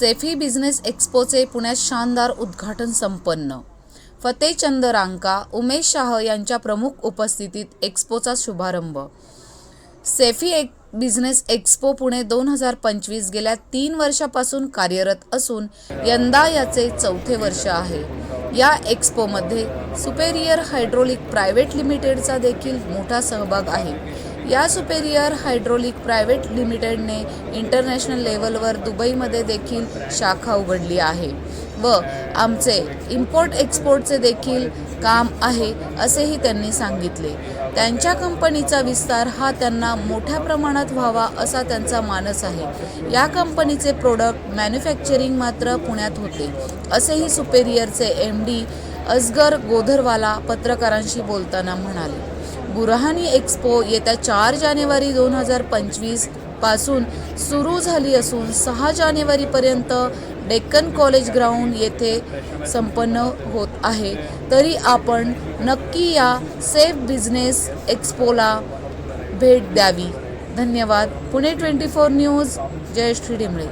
Saifee business एक्स्पोचे पुण्यात शानदार उद्घाटन संपन्न. फतेचंद रांका उमेश शाह यांच्या प्रमुख उपस्थितीत एक्स्पोचा शुभारंभ. सेफी एक बिझनेस एक्स्पो पुणे दोन हजार पंचवीस गेल्या तीन वर्षापासून कार्यरत असून यंदा याचे चौथे वर्ष आहे. या एक्स्पोमध्ये सुपेरियर हायड्रोलिक प्रायव्हेट लिमिटेडचा देखील मोठा सहभाग आहे. या सुपेरियर हायड्रोलिक प्रायव्हेट लिमिटेडने इंटरनॅशनल लेवलवर दुबईमध्ये देखील शाखा उघडली आहे. व आमचे इम्पोर्ट एक्सपोर्टचे देखील काम आहे असेही त्यांनी सांगितले. त्यांच्या कंपनीचा विस्तार हा त्यांना मोठ्या प्रमाणात व्हावा असा त्यांचा मानस आहे. या कंपनीचे प्रोडक्ट मॅन्युफॅक्चरिंग मात्र पुण्यात होते असेही सुपेरियरचे एम डी असगर गोधरवाला पत्रकारांशी बोलताना म्हणाले. बुरहानी एक्स्पो येत्या चार जानेवारी दोन हजार पंचवीसपासून सुरू झाली असून सहा जानेवारीपर्यंत डेक्कन कॉलेज ग्राउंड येथे संपन्न होत आहे. तरी आपण नक्की या सेफ बिझनेस एक्स्पोला भेट द्यावी. धन्यवाद. Pune twenty four news. Jayashree Dimle.